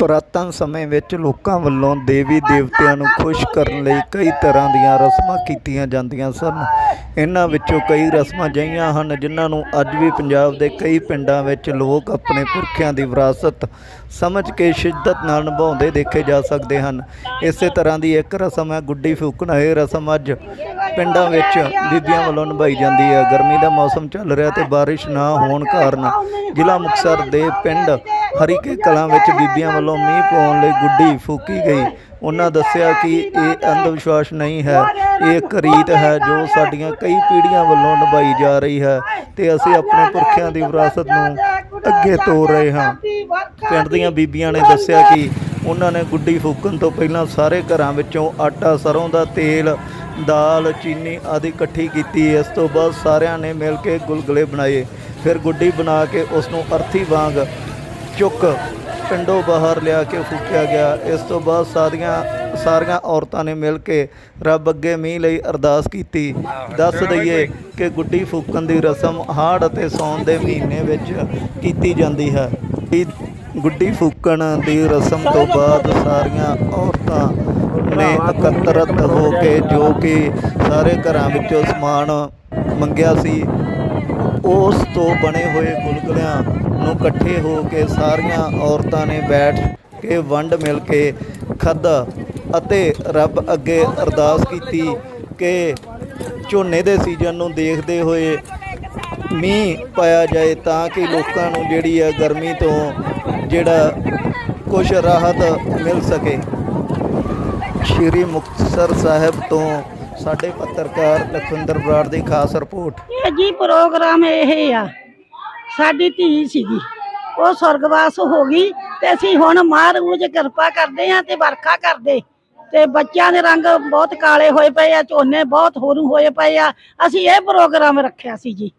ਪੁਰਾਤਨ ਸਮੇਂ ਵਿੱਚ ਲੋਕਾਂ ਵੱਲੋਂ ਦੇਵੀ ਦੇਵਤਿਆਂ ਨੂੰ ਖੁਸ਼ ਕਰਨ ਲਈ ਕਈ ਤਰ੍ਹਾਂ ਦੀਆਂ ਰਸਮਾਂ ਕੀਤੀਆਂ ਜਾਂਦੀਆਂ ਸਨ। ਇਹਨਾਂ ਵਿੱਚੋਂ ਕਈ ਰਸਮਾਂ ਅਜਿਹੀਆਂ ਹਨ ਜਿਨ੍ਹਾਂ ਨੂੰ ਅੱਜ ਵੀ ਪੰਜਾਬ ਦੇ ਕਈ ਪਿੰਡਾਂ ਵਿੱਚ ਲੋਕ ਆਪਣੇ ਪੁਰਖਿਆਂ ਦੀ ਵਿਰਾਸਤ ਸਮਝ ਕੇ ਸ਼ਿੱਦਤ ਨਾਲ ਨਿਭਾਉਂਦੇ ਦੇਖੇ ਜਾ ਸਕਦੇ ਹਨ। ਇਸੇ ਤਰ੍ਹਾਂ ਦੀ ਇੱਕ ਰਸਮ ਹੈ ਗੁੱਡੀ ਫੂਕਣਾ, ਇਹ ਰਸਮ ਅੱਜ ਪਿੰਡਾਂ ਵਿੱਚ ਬੀਬੀਆਂ ਵੱਲੋਂ ਨਿਭਾਈ ਜਾਂਦੀ ਹੈ। ਗਰਮੀ ਦਾ ਮੌਸਮ ਚੱਲ ਰਿਹਾ ਤੇ ਬਾਰਿਸ਼ ਨਾ ਹੋਣ ਕਾਰਨ ਜ਼ਿਲ੍ਹਾ ਮੁਕਤਸਰ ਦੇ ਪਿੰਡ ਹਰੀਕੇ ਕਲਾਂ ਵਿੱਚ ਬੀਬੀਆਂ ਵੱਲੋਂ ਮੀਂਹ ਪਾਉਣ ਲਈ ਗੁੱਡੀ ਫੂਕੀ ਗਈ। ਉਹਨਾਂ ਦੱਸਿਆ ਕਿ ਇਹ ਅੰਧ ਵਿਸ਼ਵਾਸ ਨਹੀਂ ਹੈ। ਇਹ ਇੱਕ ਰੀਤ ਹੈ ਜੋ ਸਾਡੀਆਂ ਕਈ ਪੀੜ੍ਹੀਆਂ ਵੱਲੋਂ ਨਿਭਾਈ ਜਾ ਰਹੀ ਹੈ ਤੇ ਅਸੀਂ ਆਪਣੇ ਪੁਰਖਿਆਂ ਦੀ ਵਿਰਾਸਤ ਨੂੰ ਅੱਗੇ ਤੋਰ ਰਹੇ ਹਾਂ। ਪਿੰਡ ਦੀਆਂ ਬੀਬੀਆਂ ਨੇ ਦੱਸਿਆ ਕਿ ਉਹਨਾਂ ਨੇ ਗੁੱਡੀ ਫੂਕਣ ਤੋਂ ਪਹਿਲਾਂ ਸਾਰੇ ਘਰਾਂ ਵਿੱਚੋਂ ਆਟਾ ਸਰੋਂ ਦਾ ਤੇਲ, ਦਾਲ, ਚੀਨੀ ਆਦਿ ਇਕੱਠੀ ਕੀਤੀ। ਇਸ ਤੋਂ ਬਾਅਦ ਸਾਰਿਆਂ ਨੇ ਮਿਲ ਕੇ ਗੁਲਗੁਲੇ ਬਣਾਏ। ਫਿਰ ਗੁੱਡੀ ਬਣਾ ਕੇ ਉਸ ਨੂੰ ਅਰਥੀ ਵਾਂਗ ਚੁੱਕ ਪਿੰਡੋਂ ਬਾਹਰ ਲਿਆ ਕੇ ਫੂਕਿਆ ਗਿਆ। ਇਸ ਤੋਂ ਬਾਅਦ ਸਾਰੀਆਂ ਸਾਰੀਆਂ ਔਰਤਾਂ ਨੇ ਮਿਲ ਕੇ ਰੱਬ ਅੱਗੇ ਮੀਂਹ ਲਈ ਅਰਦਾਸ ਕੀਤੀ। ਦੱਸ ਦਈਏ ਕਿ ਗੁੱਡੀ ਫੂਕਣ ਦੀ ਰਸਮ ਹਾੜ ਅਤੇ ਸੌਣ ਦੇ ਮਹੀਨੇ ਵਿੱਚ ਕੀਤੀ ਜਾਂਦੀ ਹੈ। ਗੁੱਡੀ ਫੂਕਣ ਦੀ ਰਸਮ ਤੋਂ ਬਾਅਦ ਸਾਰੀਆਂ ਔਰਤਾਂ ਨੇ ਇਕੱਤਰਤ ਹੋ ਕੇ ਜੋ ਕਿ ਸਾਰੇ ਘਰਾਂ ਵਿੱਚੋਂ ਸਮਾਨ ਮੰਗਿਆ ਸੀ, ਉਸ ਤੋਂ ਬਣੇ ਹੋਏ ਗੁਲਗੁਲਿਆਂ ਨੂੰ ਇਕੱਠੇ ਹੋ ਕੇ ਸਾਰੀਆਂ ਔਰਤਾਂ ਨੇ ਬੈਠ ਕੇ ਵੰਡ ਮਿਲ ਕੇ ਖਾਧਾ ਅਤੇ ਰੱਬ ਅੱਗੇ ਅਰਦਾਸ ਕੀਤੀ ਕਿ ਝੋਨੇ ਦੇ ਸੀਜ਼ਨ ਨੂੰ ਦੇਖਦੇ ਹੋਏ ਮੀਂਹ ਪਾਇਆ ਜਾਏ ਤਾਂ ਕਿ ਲੋਕਾਂ ਨੂੰ ਜਿਹੜੀ ਆ ਗਰਮੀ ਤੋਂ ਜਿਹੜਾ ਕੁਝ ਰਾਹਤ ਮਿਲ ਸਕੇ। ਸ਼੍ਰੀ ਮੁਕਤਸਰ ਸਾਹਿਬ ਤੋਂ ਸਾਡੇ ਪੱਤਰਕਾਰ ਲਖਵਿੰਦਰ ਬਰਾੜ ਦੀ ਖਾਸ ਰਿਪੋਰਟ। ਜੀ ਪ੍ਰੋਗਰਾਮ ਇਹ ਆ ਸਾਡੀ ਧੀ ਸੀਗੀ। ਉਹ ਸਵਰਗਵਾਸ ਹੋ ਗਈ ਤੇ ਅਸੀਂ ਹੁਣ ਮਹਾਰਾਜ ਕਿਰਪਾ ਕਰਦੇ ਆ ਤੇ ਵਰਖਾ ਕਰਦੇ। ਤੇ ਬੱਚਿਆਂ ਦੇ ਰੰਗ ਬਹੁਤ ਕਾਲੇ ਹੋਏ ਪਏ ਆ, ਝੋਨੇ ਬਹੁਤ ਹੋਰੂ ਹੋਏ ਪਏ ਆ। ਅਸੀਂ ਇਹ ਪ੍ਰੋਗਰਾਮ ਰੱਖਿਆ ਸੀ ਜੀ।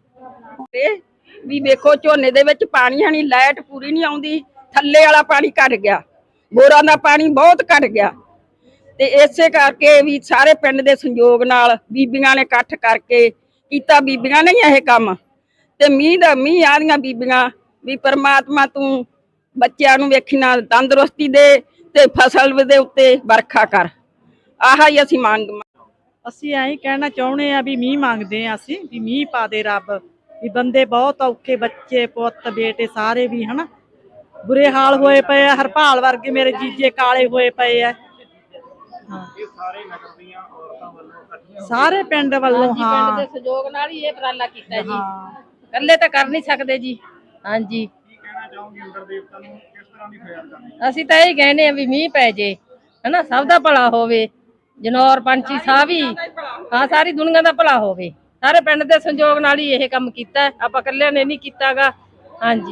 ਤੇ ਵੀ ਵੇਖੋ, ਝੋਨੇ ਦੇ ਵਿੱਚ ਪਾਣੀ ਹਣੀ ਲਾਈਟ ਪੂਰੀ ਨਹੀਂ ਆਉਂਦੀ। ਥੱਲੇ ਵਾਲਾ ਪਾਣੀ ਘਟ ਗਿਆ। ਬੋਰਾਂ ਦਾ ਪਾਣੀ ਬਹੁਤ ਘਟ ਗਿਆ। ਤੇ ਇਸੇ ਕਰਕੇ ਵੀ ਸਾਰੇ ਪਿੰਡ ਦੇ ਸੰਯੋਗ ਨਾਲ ਬੀਬੀਆਂ ਨੇ ਇਕੱਠ ਕਰਕੇ ਕੀਤਾ। ਬੀਬੀਆਂ ਨੇ ਇਹ ਕੰਮ। ਤੇ ਮੀਂਹ ਦਾ ਮੀਂਹ ਆਦੀਆਂ ਬੀਬੀਆਂ ਵੀ ਪਰਮਾਤਮਾ ਤੂੰ ਬੱਚਿਆਂ ਨੂੰ ਵੇਖੀ ਨਾਲ ਤੰਦਰੁਸਤੀ ਦੇ ਤੇ ਫਸਲ ਦੇ ਉੱਤੇ ਵਰਖਾ ਕਰ। ਆਹਾ ਹੀ ਅਸੀਂ ਮੰਗ ਅਸੀਂ ਐਂ ਕਹਿਣਾ ਚਾਹੁੰਦੇ ਆ ਵੀ ਮੀਂਹ ਮੰਗਦੇ ਆ ਅਸੀਂ ਵੀ ਮੀਂਹ ਪਾ ਦੇ ਰੱਬ ਵੀ ਬੰਦੇ ਬਹੁਤ ਔਖੇ ਬੱਚੇ ਪੁੱਤ ਬੇਟੇ ਸਾਰੇ ਵੀ ਹਨਾ। ਬੁਰੇ ਹਾਲ ਹੋਏ ਪਏ ਆ ਹਰਪਾਲ ਵਰਗੇ ਮੇਰੇ ਜੀਜੇ ਕਾਲੇ ਹੋਏ ਪਏ ਆ। ਹਾਂ। ਸਾਰੇ ਪਿੰਡ ਵੱਲੋਂ ਹਾਂ। ਸਹਿਯੋਗ ਨਾਲ ਹੀ ਇਹ ਉਪਰਾਲਾ ਕੀਤਾ ਜੀ। ਹਾਂ। ਇਕੱਲੇ ਤਾਂ ਕਰ ਨਹੀਂ ਸਕਦੇ ਜੀ। ਹਾਂਜੀ। ਅਸੀਂ ਤਾਂ ਇਹ ਕਹਿੰਦੇ ਆ ਵੀ ਮੀਂਹ ਪੈ ਜੇ ਹਨਾ ਸਭ ਦਾ ਭਲਾ ਹੋਵੇ। ਜਨੌਰ ਪੰਛੀ ਸਭ ਹੀ ਹਾਂ ਸਾਰੀ ਦੁਨੀਆ ਦਾ ਭਲਾ ਹੋਵੇ। ਸਾਰੇ ਪਿੰਡ ਦੇ ਸੰਯੋਗ ਨਾਲ ਹੀ ਇਹ ਕੰਮ ਕੀਤਾ। ਹੈ। ਆਪਾਂ ਇਕੱਲਿਆਂ ਨੇ ਨਹੀਂ ਕੀਤਾਗਾ। ਹਾਂਜੀ।